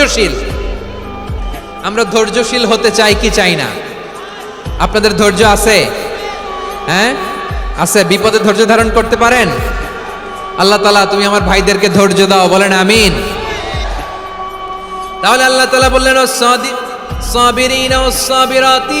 ধৈর্যশীল। আমরা ধৈর্যশীল হতে চাই কি চাই না? আপনাদের ধৈর্য আছে? হ্যাঁ? আছে? বিপদে ধৈর্য ধারণ করতে পারেন? আল্লাহ তালা তুমি আমার ভাইদেরকে ধৈর্য দাও, বলেন আমিন। তাহলে আল্লাহ তালা বললেন সাবিরিন সাবিরাতি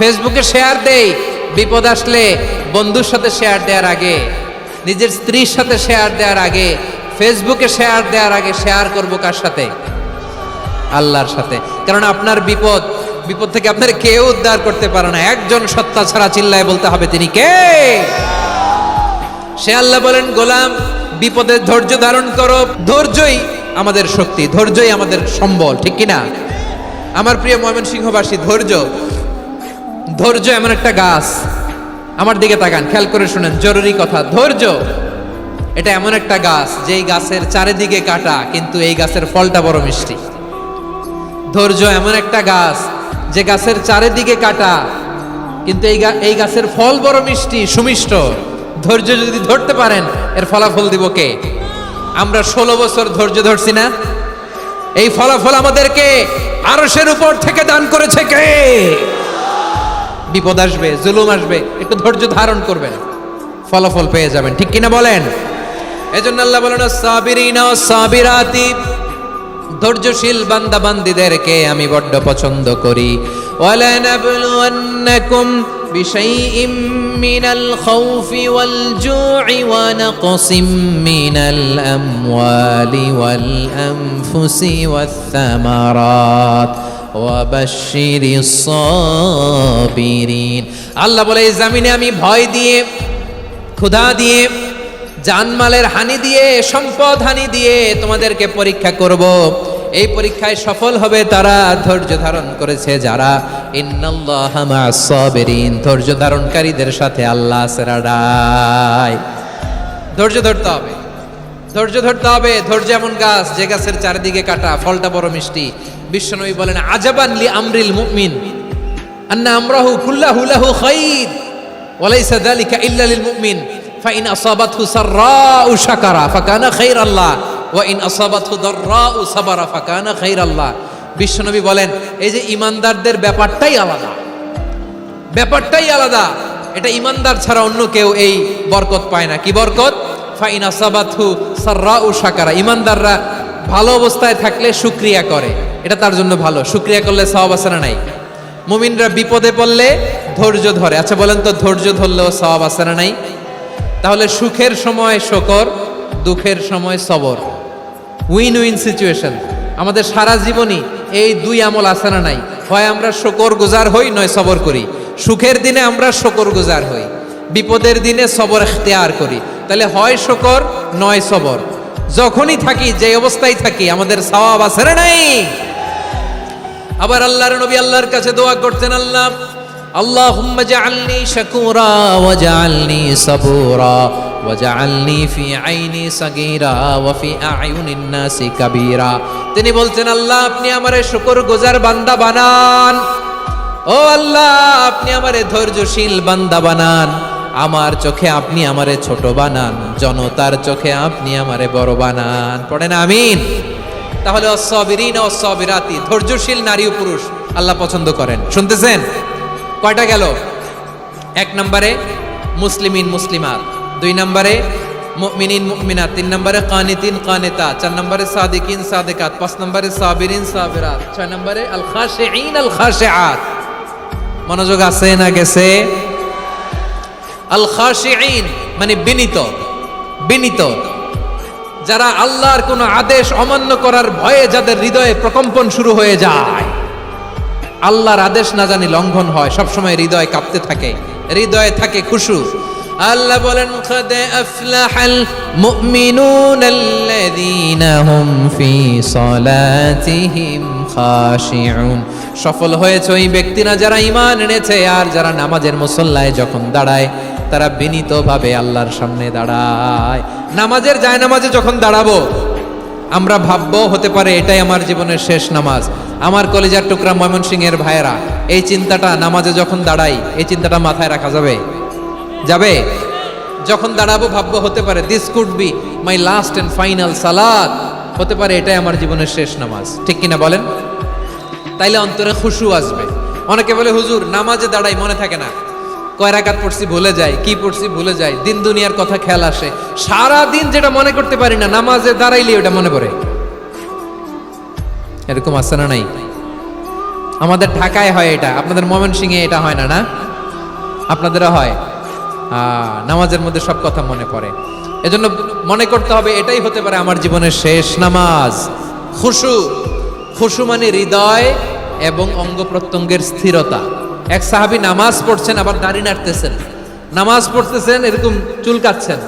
ফেসবুকে শেয়ার দেই। বিপদ আসলে বন্ধুর সাথে শেয়ার দেওয়ার আগে, নিজের স্ত্রীর সাথে শেয়ার দেওয়ার আগে, ফেসবুকে শেয়ার দেওয়ার আগে শেয়ার করব কার সাথে? আল্লাহর সাথে। কারণ আপনার বিপদ বিপদ থেকে আপনার কেউ উদ্ধার করতে পারে না। একজন সত্তা ছাড়া চিল্লায় বলতে হবে, তিনি কে? সে আল্লাহ বলেন, গোলাম, বিপদে ধৈর্য ধারণ করো। ধৈর্যই আমাদের শক্তি, ধৈর্যই আমাদের সম্বল। ঠিক কিনা? আমার প্রিয় ময়মন সিংহবাসী ধৈর্য। ধৈর্য এমন একটা গাছ। আমার দিকে তাকান, খেয়াল করে শুনেন, জরুরি কথা, ধৈর্য। এটা এমন একটা গাছ, যেই গাছের চারিদিকে কাটা, কিন্তু এই গাছের ফলটা বড় মিষ্টি। ধৈর্য এমন একটা গাছ, যে গাছের চারিদিকে কাটা, কিন্তু এই এই গাছের ফল বড় মিষ্টি, সুমিষ্ট। ধৈর্য যদি ধরতে পারেন, এর ফলাফল দিব কে? আমরা ষোলো বছর ধৈর্য ধরছি না? এই ফলাফল আমাদেরকে আরসের উপর থেকে দান করেছে কে? বিপদ আসবে, জুলুম আসবে, একটু ধৈর্য ধারণ করবেন। ফলাফল পেয়ে যাবেন, ঠিক কিনা বলেন? এজন্য আল্লাহ বলেন সাবিরিনা সাবিরাতি ধৈর্যশীল বান্দা বান্দিদেরকে আমি বড্ড পছন্দ করি। ওয়ালানাবলুয়ান্নাকুম বিশাইইম মিনাল খাউফি ওয়াল জু'i ওয়া নাকসিম মিনাল আমওয়ালি সাবিরিন আল্লাহ বলে, এই জামিনে আমি ভয় দিয়ে, ক্ষুধা দিয়ে, জানমালের হানি দিয়ে, সম্পদ হানি দিয়ে তোমাদেরকে পরীক্ষা করব। এই পরীক্ষায় সফল হবে তারা, ধৈর্য ধারণ করেছে যারা। ইন্নাল্লাহ মা'আস সাবিরিন, ধৈর্য ধারণকারীদের সাথে আল্লাহ সেরাডায় ধৈর্য ধরতে হবে। ধৈর্য ধরতে হবে, ধৈর্য এমন গাছ যে গাছের চারিদিকে কাটা, ফলটা বড় মিষ্টি। বিশ্বনবী বলেন, আজাবান লি আমরিল মুমিন, আন্না আমরাহু কুল্লাহু লাহু খাইর, ওয়ালাইসা যালিকা ইল্লা লিল মুমিন, ফাইন আসাবাতহু সাররাউ শাকারা, ফাকানা খাইর আল্লাহ ওয়া ইন আসাবাতহু দাররাউ সাবারা, ফাকানা খাইর আল্লাহ বিশ্বনবী বলেন, এই যে ইমানদারদের ব্যাপারটাই আলাদা। ব্যাপারটাই আলাদা। এটা ইমানদার ছাড়া অন্য কেউ এই বরকত পায় না। কি বরকত? ফাইন আসাবাতহু সাররাউ শাকারা। ইমানদাররা ভালো অবস্থায় থাকলে শুক্রিয়া করে। এটা তার জন্য ভালো। শুক্রিয়া করলে সওয়াব আছে না নাই? মুমিনরা বিপদে পড়লে ধৈর্য ধরে। আচ্ছা বলেন তো, ধৈর্য ধরলেও সওয়াব আছে না নাই? তাহলে সুখের সময় শকর, দুঃখের সময় সবর। উইন উইন সিচুয়েশন আমাদের সারা জীবনই এই দুই আমল আছে না নাই? হয় আমরা শকর গুজার হই, নয় সবর করি। সুখের দিনে আমরা শকর গুজার হই। বিপদের দিনে সবর এখতেয়ার করি। তাহলে হয় শকর নয় সবর যখনই থাকি যে অবস্থায় থাকি আমাদের সওয়াব আছে না নাই আবার আল্লাহর নবী আল্লাহর কাছে দোয়া করতেন আল্লাহ اللهم اجعلني شكورا واجعلني صبورا واجعلني في عيني صغيرا وفي اعين الناس كبيرا তিনি বলতেন আল্লাহ আপনি আমারে শুকর গুজার বান্দা বানান ও আল্লাহ আপনি আমারে ধৈর্যশীল বান্দা বানান আমার চোখে আপনি আমারে ছোট বানান, জনতার চোখে আপনি আমারে বড় বানান। পড়েন আমিন। তাহলে অসবিরিন অসবিরাতি ধৈর্যশীল নারী ও পুরুষ আল্লাহ পছন্দ করেন। শুনতেছেন? কয়টা গেল? এক নম্বরে মুসলিমিন, মুসলিমাত। দুই নম্বরে মুমিনিন, মুমিনাত। তিন নম্বরে কানিতিন, কানিতা। চার নম্বরে সাদিকিন, সাদিকাত। পাঁচ নম্বরে সাবিরিন, সাবিরাত। ছয় নম্বরে আল খাশিঈন আল খাশিআত মনোযোগ আছে না গেছে? আল খাশিঈন মানে বিনীত বিনীত। যারা আল্লাহর কোনো আদেশ অমান্য করার ভয়ে যাদের হৃদয়ে প্রকম্পন শুরু হয়ে যায়, আল্লাহর আদেশ না জানি লঙ্ঘন হয়, সবসময় হৃদয় কাঁপতে থাকে, হৃদয়ে থাকে খুশু। আল্লাহ বলেন, খাদে আফলাহাল মুমিনুন আল্লাযীনা হুম ফি সালাতিহিম খাশিউন। সফল হয়েছে ওই ব্যক্তিরা যারা ঈমান এনেছে, আর যারা নামাজের মুসল্লায় যখন দাঁড়ায় তারা বিনীতভাবে আল্লাহর সামনে দাঁড়ায়। নামাজের যায় নামাজে যখন দাঁড়াবো, আমরা ভাববো হতে পারে এটাই আমার জীবনের শেষ নামাজ। আমার কলেজার টুকরা ময়মনসিংহের ভাইয়েরা, এই চিন্তাটা নামাজে যখন দাঁড়াই, এই চিন্তাটা মাথায় রাখা যাবে? যাবে? যখন দাঁড়াবো, ভাববো হতে পারে this could be my last and final salad হতে পারে এটাই আমার জীবনের শেষ নামাজ। ঠিক কিনা বলেন? তাইলে অন্তরে খুশু আসবে। অনেকে বলে, হুজুর, নামাজে দাঁড়াই মনে থাকে না। কয় রাকাত পড়ছি ভুলে যায় কি পড়ছি ভুলে যায় দিন দুনিয়ার কথা খেয়াল আসে। সারা দিন যেটা মনে করতে পারি না, নামাজে দাঁড়াইলে ওটা মনে পড়ে। এরকম আছে না নাই? আমাদের ঢাকায় হয় এটা, আপনাদের ময়মনসিংহে এটা হয় না না? আপনাদেরও হয়? নামাজের মধ্যে সব কথা মনে পড়ে। এজন্য মনে করতে হবে, এটাই হতে পারে আমার জীবনের শেষ নামাজ। খুশু খুশু মানে হৃদয় এবং অঙ্গ প্রত্যঙ্গের স্থিরতা। এক সাহাবী নামাজ পড়ছেন, আবার দাড়ি নাড়তেছেন। নামাজ পড়তেছেন, এরকম চুলকাচ্ছেন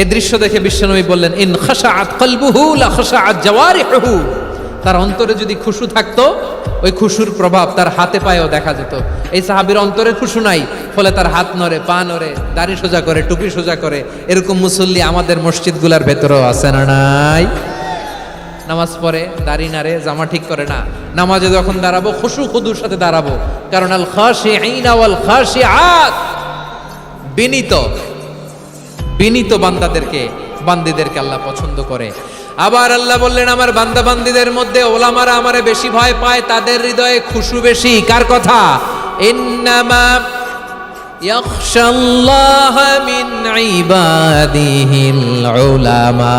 এই দৃশ্য দেখে বিশ্বনবী বললেন, ইন খাশাআত কলবুহু লা খাশাআত জাওয়ারিহুহু। তার অন্তরে যদি খুশু থাকতো, ওই খুশুর প্রভাব তার হাতে পায়েও দেখা যেত। এই সাহাবির অন্তরে খুশু নাই, ফলে তার হাত নড়ে, পা নড়ে, দাড়ি সোজা করে, টুপি সোজা করে, এরকম মুসল্লি আমাদের মসজিদগুলার ভেতরেও আছে না নাই? নামাজ পড়ে, দাড়ি নাড়ে, জামা ঠিক করে না। নামাজে যখন দাঁড়াবো, খুশু খুদুর সাথে দাঁড়াবো। কারণ আল খাসে আইনাওয়াল খাসে আত বিনীত বিনীত বান্দাদেরকে, বান্দিদেরকে আল্লাহ পছন্দ করে। আবার আল্লাহ বললেন, আমার বান্দা বান্দিদের মধ্যে ওলামারা আমারে বেশি ভয় পায়, তাদের হৃদয়ে খুশু বেশি। কার কথা? ইন্নামা ইয়াখশাল্লাহ মিন ইবাদিহিল উলামা।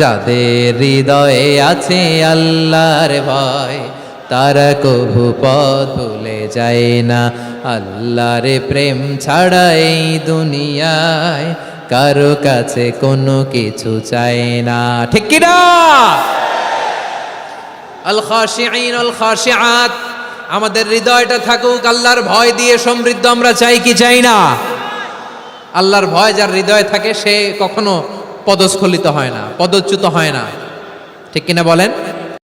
যাদের হৃদয়ে আছে আল্লাহর ভয়, তারা কভু পথ ভুলে যায় না। আল্লাহর প্রেম ছাড়া এই দুনিয়ায় কারও কাছে কোনো কিছু চায় না। ঠিক কিনা আমাদের হৃদয়টা থাকুক, আল্লাহর ভয় দিয়ে সমৃদ্ধ আমরা চাই কি চাই না? আল্লাহর ভয় যার হৃদয়ে থাকে, সে কখনো পদস্খলিত হয় না পদচ্যুত হয় না। ঠিক কিনা বলেন?